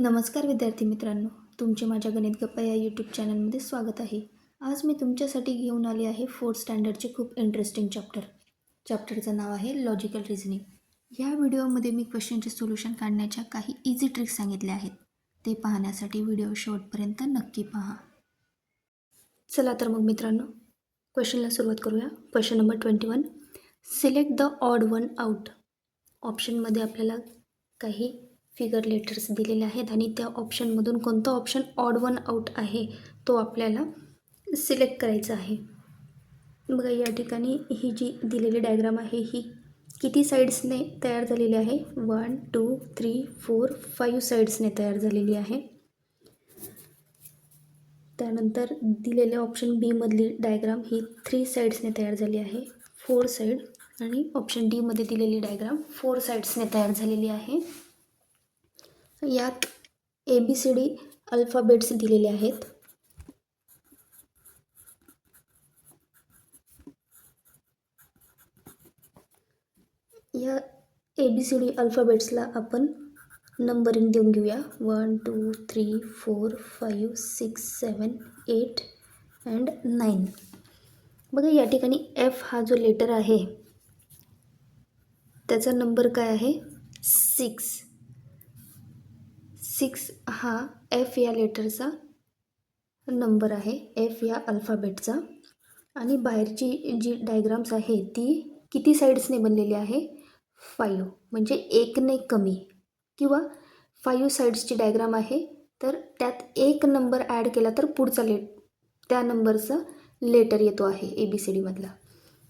नमस्कार विद्यार्थी मित्रांनो तुमचे माझ्या गणित गप्पा या यूट्यूब चॅनलमध्ये स्वागत आहे. आज मी तुमच्यासाठी घेऊन आले आहे फोर्थ स्टँडर्डचे खूप इंटरेस्टिंग चॅप्टर चॅप्टरचं नाव आहे लॉजिकल रिझनिंग ह्या व्हिडिओमध्ये मी क्वेश्चनचे सोल्युशन काढण्याच्या काही इझी ट्रिक्स सांगितल्या आहेत. ते पाहण्यासाठी व्हिडिओ शेवटपर्यंत नक्की पहा. चला तर मग मित्रांनो क्वेश्चनला सुरुवात करूया. Question number twenty one select the odd one out ऑप्शनमध्ये आपल्याला काही फिगर लेटर्स दिलेले आहेत आणि त्या ऑप्शनमधून कोणतं ऑप्शन ऑड वन आउट आहे तो आपल्याला सिलेक्ट करायचा आहे. बघा या ठिकाणी ही जी दिलेली डायग्राम आहे ही किती साईड्सने तयार झालेली आहे? One two three four five साईड्सने तयार झालेली आहे. त्यानंतर दिलेल्या ऑप्शन बीमधली डायग्राम ही थ्री साईड्सने तयार झाली आहे. फोर साईड आणि ऑप्शन डीमध्ये दिलेली डायग्राम फोर साईड्सने तयार झालेली आहे. यात A B C D alphabets दिलेले आहेत. या ए बी सी डी अल्फाबेट्सला आपण नंबरिंग देऊन घेऊया. One two three four five six seven eight and nine बघा या ठिकाणी एफ हा जो लेटर आहे त्याचा नंबर काय आहे? सिक्स सिक्स हा एफ या लेटरचा नंबर आहे एफ या अल्फाबेटचा. आणि बाहेरची जी डायग्राम्स आहे ती किती साईड्सने बनलेली आहे? फाईव्ह. म्हणजे एकने कमी. किंवा फाईव्ह साईड्सची डायग्राम आहे तर त्यात एक नंबर ॲड केला तर पुढचा लेट त्या नंबरचा लेटर येतो आहे ए बी सी डीमधला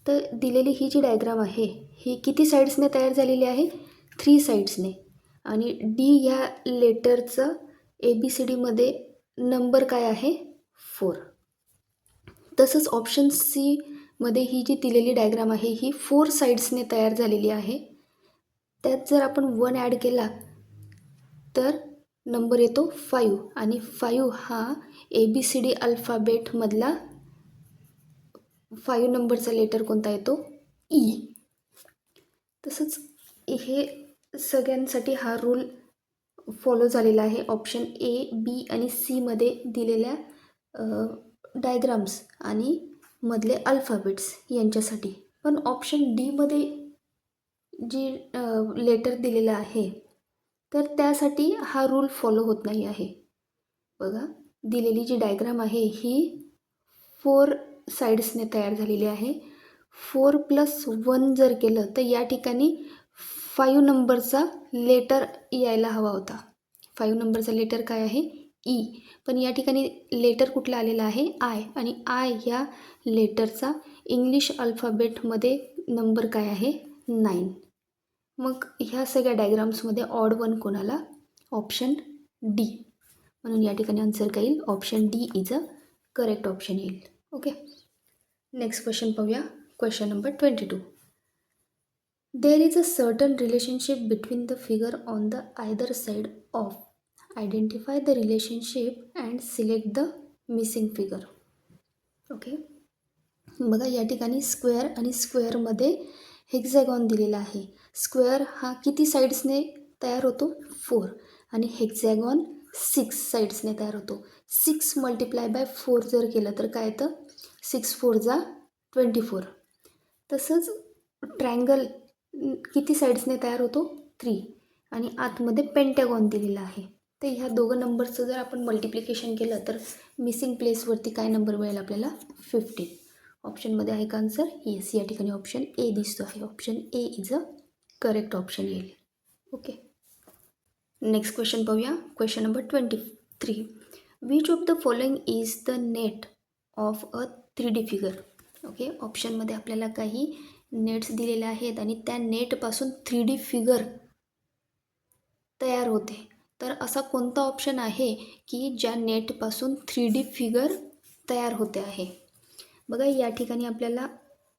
तर दिलेली ही जी डायग्राम आहे ही किती साईड्सने तयार झालेली आहे? थ्री साईड्सने. आणि डी ह्या लेटरचं ए बी सी डीमध्ये नंबर काय आहे? फोर तसंच ऑप्शन सीमध्ये ही जी दिलेली डायग्राम आहे ही फोर साईड्सने तयार झालेली आहे. त्यात जर आपण वन ॲड केला तर नंबर येतो फाईव्ह आणि फाईव्ह हा ए बी सी डी अल्फाबेटमधला फाईव्ह नंबरचा लेटर कोणता येतो? ई तसंच हे सगळ्यांसाठी हा रूल फॉलो झालेला आहे. ऑप्शन ए बी आणि सीमध्ये दिलेल्या डायग्राम्स आणि मधले अल्फाबेट्स यांच्यासाठी. पण ऑप्शन डीमध्ये जी लेटर दिलेलं आहे तर त्यासाठी हा रूल फॉलो होत नाही आहे. बघा दिलेली जी डायग्राम आहे ही फोर साईड्सने तयार झालेली आहे. फोर प्लस वन जर केलं तर या ठिकाणी फाईव्ह नंबरचा लेटर यायला हवा होता. फाईव्ह नंबरचा लेटर काय आहे? ई. पण या ठिकाणी लेटर कुठला आलेला आहे? आय. आणि आय ह्या लेटरचा इंग्लिश अल्फाबेटमध्ये नंबर काय आहे? नाईन. मग ह्या सगळ्या डायग्राम्समध्ये ऑड वन कोणाला? Option D. म्हणून या ठिकाणी आन्सर काय येईल? Option D is a correct option येईल. ओके? नेक्स्ट क्वेश्चन पाहूया. Question number twenty two. There is a certain relationship between the figure on the either side of identify the relationship and select the missing figure okay बघा या ठिकाणी square आणि स्क्वेअरमध्ये hexagon दिलेला आहे. Square हा किती साईड्सने तयार होतो? फोर आणि हेक्झॅगॉन सिक्स साईड्सने तयार होतो. सिक्स मल्टिप्लाय बाय फोर जर केलं तर काय येतं? सिक्स फोर जा ट्वेंटी फोर तसंच ट्रँगल किती साईड्सने तयार होतो? थ्री आणि आतमध्ये पेंटॅगॉन दिलेला आहे. तर ह्या दोघं नंबरचं जर आपण मल्टिप्लिकेशन केलं तर मिसिंग प्लेसवरती काय नंबर मिळेल आपल्याला? फिफ्टीन ऑप्शनमध्ये आहे का आन्सर येस या ठिकाणी ऑप्शन ए दिसतो आहे. Option A is a correct option येईल. ओके नेक्स्ट क्वेश्चन पाहूया. Question number twenty three which of the following is the net of a three D figure okay ऑप्शनमध्ये आपल्याला काही नेट्स दिलेल्या आहेत आणि त्या नेटपासून थ्री डी फिगर तयार होते. तर असा कोणता ऑप्शन आहे की ज्या नेटपासून थ्री डी फिगर तयार होते आहे? बघा या ठिकाणी आपल्याला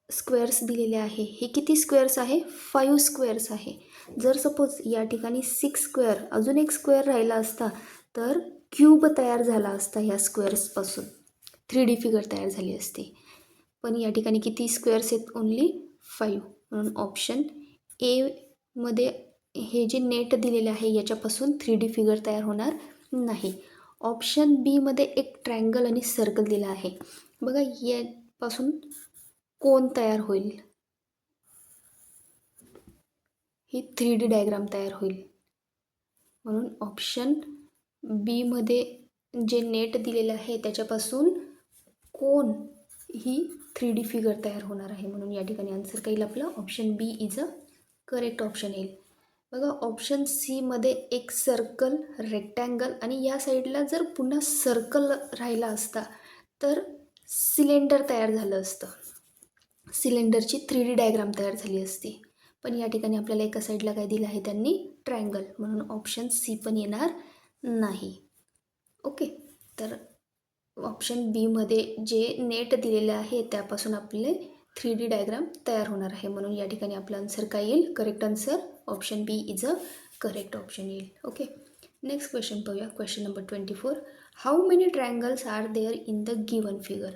स्क्वेअर्स दिलेले आहे. हे किती स्क्वेअर्स आहे? फाईव्ह स्क्वेअर्स आहे. जर सपोज या ठिकाणी सिक्स स्क्वेअर अजून एक स्क्वेअर राहिला असता तर क्यूब तयार झाला असता ह्या स्क्वेअर्सपासून थ्री डी फिगर तयार झाली असते. पण या ठिकाणी किती स्क्वेअर्स आहेत? ओन्ली फाईव्ह म्हणून ऑप्शन एमध्ये हे जे नेट दिलेले आहे याच्यापासून थ्री डी फिगर तयार होणार नाही. ऑप्शन बीमध्ये एक ट्रँगल आणि सर्कल दिला आहे. बघा यापासून कोण तयार होईल? ही थ्री डी डायग्राम तयार होईल. म्हणून ऑप्शन बीमध्ये जे नेट दिलेलं आहे त्याच्यापासून कोण ही थ्री डी फिगर तयार होणार आहे म्हणून या ठिकाणी आन्सर काय येईल आपलं. Option B is a correct option येईल. बघा ऑप्शन सीमध्ये एक सर्कल रेक्टँगल आणि या साईडला जर पुन्हा सर्कल राहिला असता तर सिलेंडर तयार झालं असतं. सिलेंडरची थ्री डी डायग्राम तयार झाली असती. पण या ठिकाणी आपल्याला एका साईडला काय दिलं आहे त्यांनी? ट्रायंगल म्हणून ऑप्शन सी पण येणार नाही. ओके तर ऑप्शन बीमध्ये जे नेट दिलेलं आहे त्यापासून आपले थ्री डी डायग्राम तयार होणार आहे. म्हणून या ठिकाणी आपलं आन्सर काय येईल? Correct answer option B is a correct option येईल. ओके नेक्स्ट क्वेश्चन पाहूया. Question number twenty four how many triangles are there in the given figure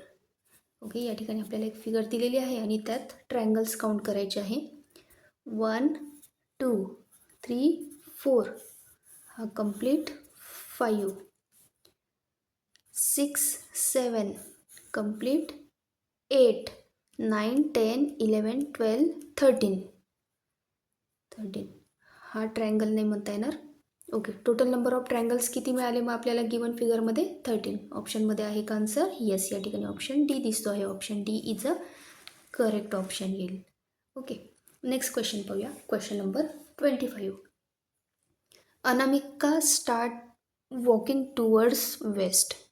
okay या ठिकाणी आपल्याला एक फिगर दिलेली आहे आणि त्यात ट्रायंगल्स काउंट करायचे आहे. वन टू थ्री फोर हा complete five six seven complete eight nine ten eleven twelve thirteen. Thirteen. हा ट्रायंगल नाही म्हणता येणार. Okay total number of triangles किती मिळाले मग आपल्याला गिवन फिगरमध्ये थर्टीन ऑप्शनमध्ये आहे का आन्सर येस या ठिकाणी ऑप्शन डी दिसतो आहे. Option D is a correct option येईल. ओके नेक्स्ट क्वेश्चन पाहूया. Question number twenty five Anamika start walking towards west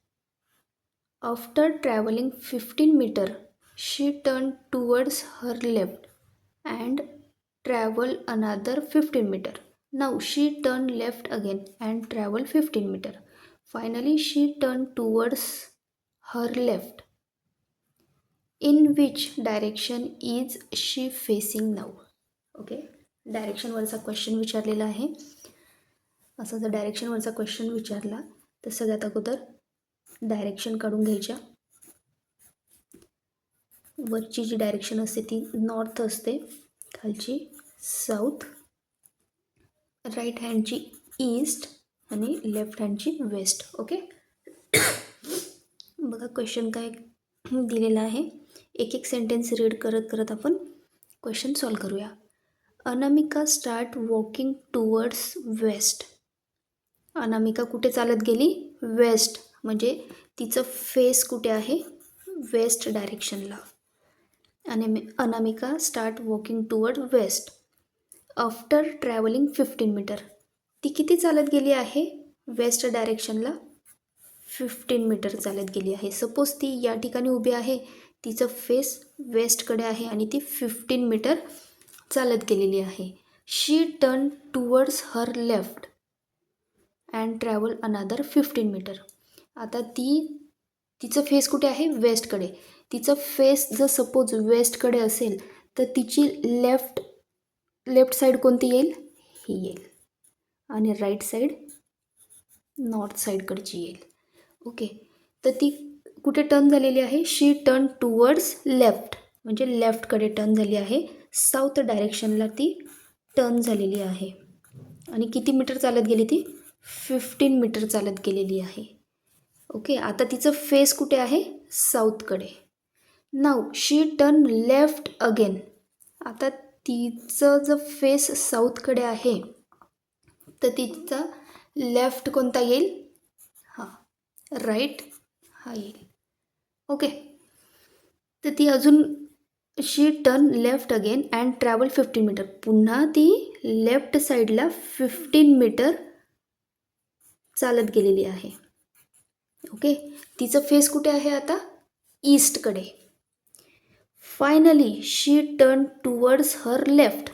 after travelling fifteen metre she turn towards her left and travel another fifteen metre. Now she turn left again and travel fifteen metre. Finally she turn towards her left. In which direction is she facing now okay? डायरेक्शनवरचा question विचारलेला आहे. असा जर डायरेक्शनवरचा question विचारला तर सगळ्यात अगोदर direction काढून घ्यायच्या. वरची जी डायरेक्शन असते ती नॉर्थ असते. खालची साऊथ राईट हँडची ईस्ट आणि लेफ्ट हँडची वेस्ट ओके बघा क्वेश्चन काय दिलेला आहे. एक एक सेंटेन्स रीड करत करत आपण क्वेश्चन सॉल्व करूया. Anamika start walking towards west Anamika कुठे चालत गेली? वेस्ट म्हणजे तिचं फेस कुठे आहे? वेस्ट डायरेक्शनला आणि Anamika start walking toward west after travelling fifteen metre ती किती चालत गेली आहे? वेस्ट डायरेक्शनला फिफ्टीन मीटर चालत गेली आहे. सपोज ती या ठिकाणी उभी आहे तिचं फेस वेस्टकडे आहे आणि ती फिफ्टीन मीटर चालत गेलेली आहे. She turn towards her left and travel another fifteen metre आता ती तिचं फेस कुठे आहे? वेस्टकडे तिचं फेस जर सपोज वेस्टकडे असेल तर तिची लेफ्ट लेफ्ट साईड कोणती येईल? ही येईल. आणि राईट साईड नॉर्थ साईडकडची येईल. ओके तर ती कुठे टर्न झालेली आहे? शी टर्न टुवर्ड्स लेफ्ट म्हणजे लेफ्टकडे टर्न झाली आहे. साऊथ डायरेक्शनला ती टर्न झालेली आहे. आणि किती मीटर चालत गेली ती? फिफ्टीन मीटर चालत गेलेली आहे. ओके आता तिचं फेस कुठे आहे? साऊथकडे नाव शी टर्न लेफ्ट अगेन आता तिचं जर फेस साऊथकडे आहे तर तिचा लेफ्ट कोणता येईल? हां राईट हा येईल. ओके तर ती अजून she turn left again and travel fifteen metre पुन्हा ती लेफ्ट साईडला फिफ्टीन मीटर चालत गेलेली आहे. ओके? तिचं फेस कुठे आहे आता? ईस्टकडे finally she turn towards her left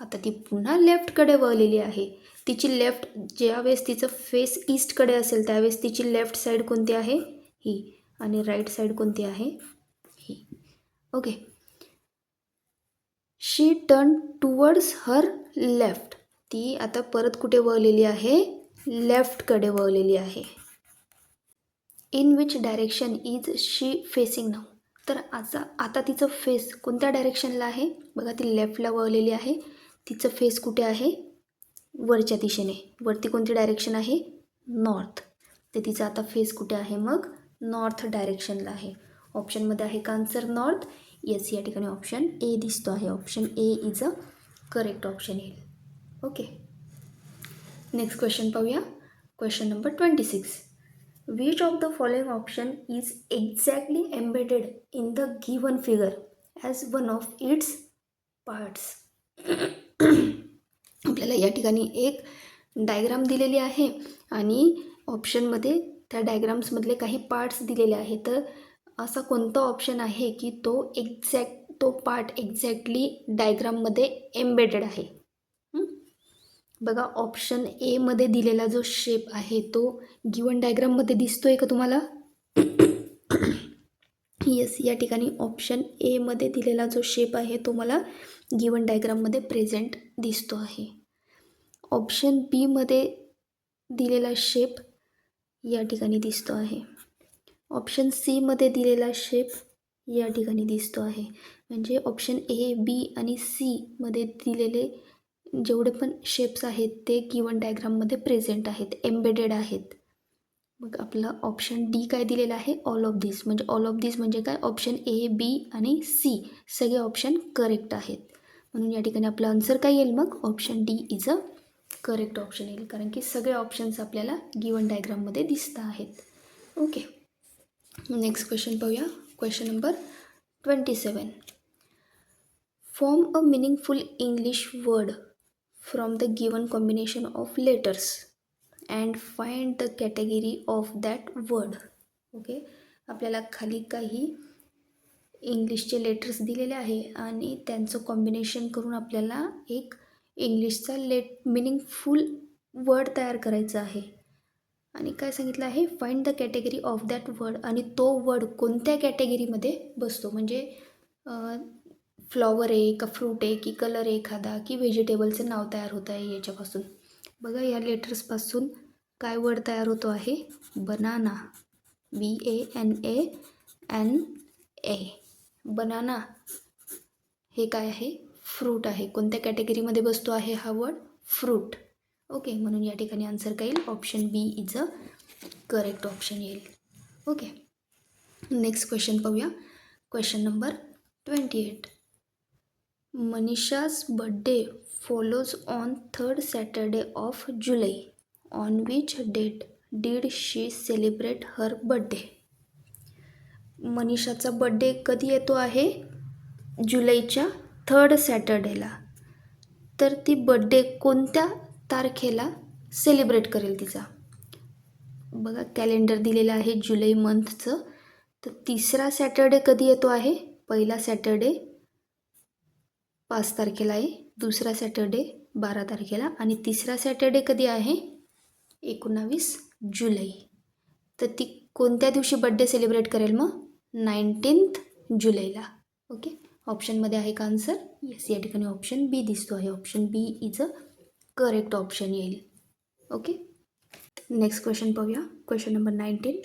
आता ती पुन्हा लेफ्टकडे वळलेली आहे. तिची लेफ्ट ज्यावेळेस तिचं फेस ईस्टकडे असेल त्यावेळेस तिची लेफ्ट साईड कोणती आहे? ही. आणि राईट साईड कोणती आहे? ही. Okay. She turn towards her left ती आता परत कुठे वळलेली आहे? लेफ्टकडे वळलेली आहे. In which direction is she facing now तर आता आता तिचं फेस कोणत्या डायरेक्शनला आहे? बघा ती लेफ्टला वळलेली आहे. तिचं फेस कुठे आहे? वरच्या दिशेने. वरती कोणती डायरेक्शन आहे? नॉर्थ तर तिचा आता फेस कुठे आहे मग? नॉर्थ डायरेक्शनला आहे. ऑप्शनमध्ये आहे का आन्सर नॉर्थ येस या ठिकाणी ऑप्शन ए दिसतो आहे. Option A is a correct option येईल ओके नेक्स्ट क्वेश्चन पाहूया. Question number twenty six Which of the following option is exactly embedded in the given figure as one of its parts आपल्याला या ठिकाणी एक diagram दिलेली आहे आणि ऑप्शनमध्ये त्या डायग्राम्समधले काही पार्ट्स दिलेले आहे तर असा कोणता ऑप्शन आहे की तो एक्झॅक्ट तो पार्ट एक्झॅक्टली डायग्राममध्ये एम्बेडेड आहे? बघा ऑप्शन एमध्ये दिलेला जो शेप आहे तो गिवन डायग्राममध्ये दिसतो आहे का तुम्हाला? येस या ठिकाणी ऑप्शन एमध्ये दिलेला जो शेप आहे तो मला गिवन डायग्राममध्ये प्रेझेंट दिसतो आहे. ऑप्शन बीमध्ये दिलेला शेप या ठिकाणी दिसतो आहे. ऑप्शन सीमध्ये दिलेला शेप या ठिकाणी दिसतो आहे. म्हणजे ऑप्शन ए बी आणि सीमध्ये दिलेले जेवढे पण शेप्स आहेत ते गिवन डायग्राममध्ये प्रेझेंट आहेत एम्बेडेड आहेत. मग आपलं ऑप्शन डी काय दिलेलं आहे? ऑल ऑफ दिस म्हणजे ऑल ऑफ दिस म्हणजे काय? ऑप्शन ए बी आणि सी सगळे ऑप्शन करेक्ट आहेत. म्हणून या ठिकाणी आपलं आन्सर काय येईल मग? Option D is a correct option येईल. कारण की सगळे ऑप्शन्स आपल्याला गिवन डायग्राममध्ये दिसत आहेत. ओके नेक्स्ट क्वेश्चन पाहूया. Question number twenty seven form a meaningful English word from the given combination of letters and find the category of that word okay आपल्याला खाली काही इंग्लिशचे लेटर्स दिलेले आहे आणि त्यांचं कॉम्बिनेशन करून आपल्याला एक इंग्लिशचा लेट मिनिंगफुल वर्ड तयार करायचा आहे. आणि काय सांगितलं आहे? Find the category of that word आणि तो वर्ड कोणत्या कॅटेगरीमध्ये बसतो? म्हणजे फ्लॉवर आहे का फ्रूट आहे की कलर आहे एखादा की व्हेजिटेबलचं नाव तयार होतं आहे याच्यापासून. बघा या लेटर्सपासून काय वर्ड तयार होतो आहे? Banana. B A N A N A banana हे काय आहे? फ्रूट आहे. कोणत्या कॅटेगरीमध्ये बसतो आहे हा वर्ड? फ्रूट. ओके म्हणून या ठिकाणी आन्सर काय येईल? Option B is a correct option येईल. ओके नेक्स्ट क्वेश्चन पाहूया. Question number twenty eight. Manisha's birthday follows on third Saturday of July on which date did she celebrate her birthday मनीषाचा birthday कधी येतो आहे? जुलैच्या third सॅटर्डेला तर ती birthday कोणत्या तारखेला सेलिब्रेट करेल तिचा? बघा कॅलेंडर दिलेलं आहे जुलै मंथचं तर तिसरा सॅटर्डे कधी येतो आहे? पहिला सॅटर्डे पाच तारखेला आहे. दुसरा सॅटर्डे बारा तारखेला. आणि तिसरा सॅटर्डे कधी आहे? एकोणावीस जुलै. तर ती कोणत्या दिवशी बड्डे सेलिब्रेट करेल मग? नाईन्टीन्थ जुलैला. ओके? ऑप्शनमध्ये आहे का आन्सर येस या ठिकाणी ऑप्शन बी दिसतो आहे. Option B is a correct option येईल. ओके? नेक्स्ट क्वेश्चन पाहूया. Question number nineteen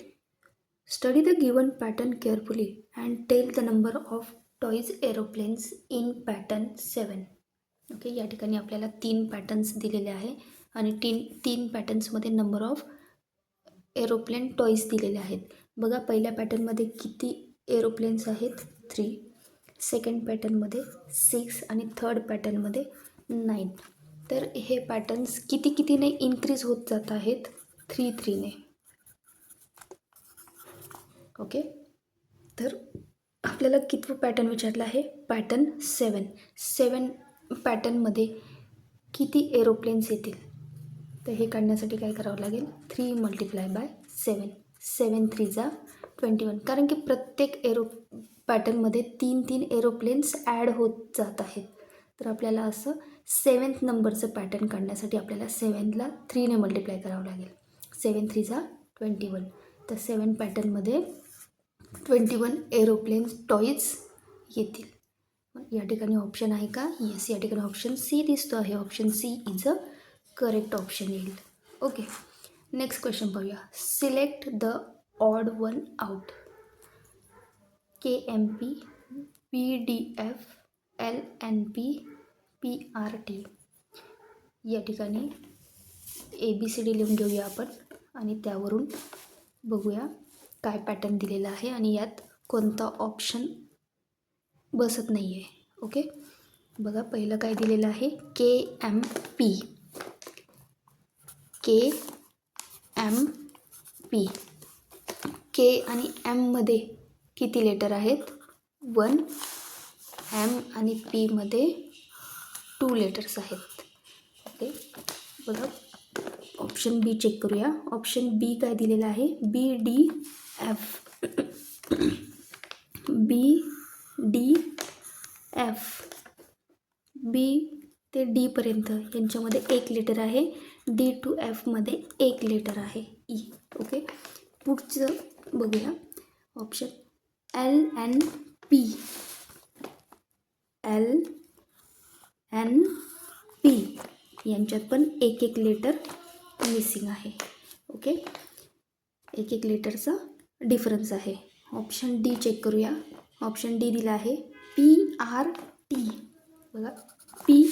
study the given pattern carefully and tell the number of toys aeroplanes in pattern seven. Okay या ठिकाणी आपल्याला तीन पॅटर्न्स दिलेले आहे आणि तीन तीन पॅटर्न्समध्ये नंबर ऑफ एरोप्लेन टॉईज दिलेले आहेत. बघा पहिल्या पॅटर्नमध्ये किती एरोप्लेन्स आहेत? थ्री. सेकंड पॅटर्नमध्ये सिक्स आणि थर्ड पॅटर्नमध्ये नाईन. तर हे पॅटर्न्स किती कितीने इन्क्रीज होत जात आहेत? थ्री थ्रीने. ओके तर आपल्याला कितवं पॅटर्न विचारलं आहे? पॅटर्न सेवन सेवन पॅटर्नमध्ये किती एरोप्लेन्स येतील? तर हे काढण्यासाठी काय करावं लागेल? Three multiply by seven seven थ्रीचा twenty one कारण की प्रत्येक एरो पॅटर्नमध्ये तीन तीन एरोप्लेन्स ॲड होत जात आहेत. तर आपल्याला असं सेवन्थ नंबरचं पॅटर्न काढण्यासाठी आपल्याला सेवनला थ्रीने मल्टिप्लाय करावं लागेल. सेवन थ्रीचा ट्वेंटी वन तर सेवन पॅटर्नमध्ये ट्वेंटी वन एरोप्लेन्स टॉईज येतील. या ठिकाणी ऑप्शन आहे का? येस या ठिकाणी ऑप्शन सी दिसतो आहे. Option C is a correct option येईल. ओके नेक्स्ट क्वेश्चन पाहूया. Select the odd one out K M P P D F L N P P R T या ठिकाणी ए बी सी डी लिहून घेऊया आपण आणि त्यावरून बघूया काय पॅटर्न दिलेला आहे आणि यात कोणता ऑप्शन बसत नाही आहे ओके बघा पहिलं काय दिलेलं आहे? K M P K M P K आणि एममध्ये किती लेटर आहेत? वन एम आणि पीमध्ये टू लेटर्स आहेत. ओके बघा ऑप्शन बी चेक करूया. ऑप्शन बी काय दिलेलं आहे? B D F B D F. B ते डीपर्यंत यांच्यामध्ये एक लेटर आहे. डी टू एफमध्ये एक लेटर आहे. E, ई ओके पुढचं बघूया. Option L N P L N P यांच्यात पण एक एक लेटर मिसिंग आहे. ओके एक एक लेटरचं डिफरन्स आहे. ऑप्शन डी चेक करूया. ऑप्शन डी दिला आहे. पी आर टी बघा. पी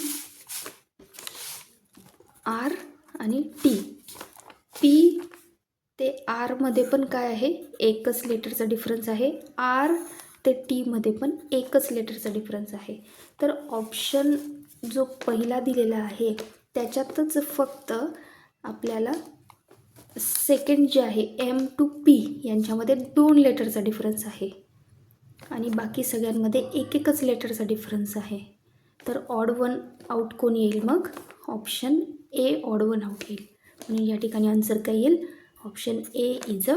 आर आणि टी पी ते आरमध्ये पण काय आहे? एकच लेटरचा डिफरन्स आहे. आर ते टीमध्ये पण एकच लेटरचा डिफरन्स आहे. तर ऑप्शन जो पहिला दिलेला आहे त्याच्यातच फक्त आपल्याला सेकंड जे आहे एम टू पी यांच्यामध्ये दोन लेटरचा डिफरन्स आहे. आणि बाकी सगळ्यांमध्ये एक एकच लेटरचा डिफरन्स आहे. तर ऑड वन आउट कोण येईल मग? Option A odd one out येईल. म्हणजे या ठिकाणी आन्सर काय येईल? Option A is a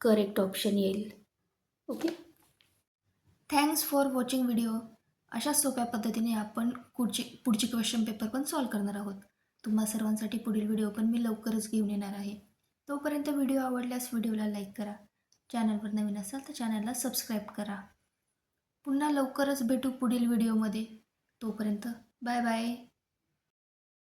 correct option येईल. Okay thanks for watching video अशा सोप्या पद्धतीने आपण पुढची पुढची क्वेश्चन पेपर पण सॉल्व करणार आहोत. तुम्हा सर्वांसाठी पुढील व्हिडिओ पण मी लवकरच घेऊन येणार आहे. तोपर्यंत व्हिडिओ आवडल्यास व्हिडिओला लाईक करा. चॅनलवर नवीन असाल तर चॅनलला सबस्क्राईब करा. पुन्हा लवकरच भेटू पुढील व्हिडिओमध्ये. तोपर्यंत बाय बाय.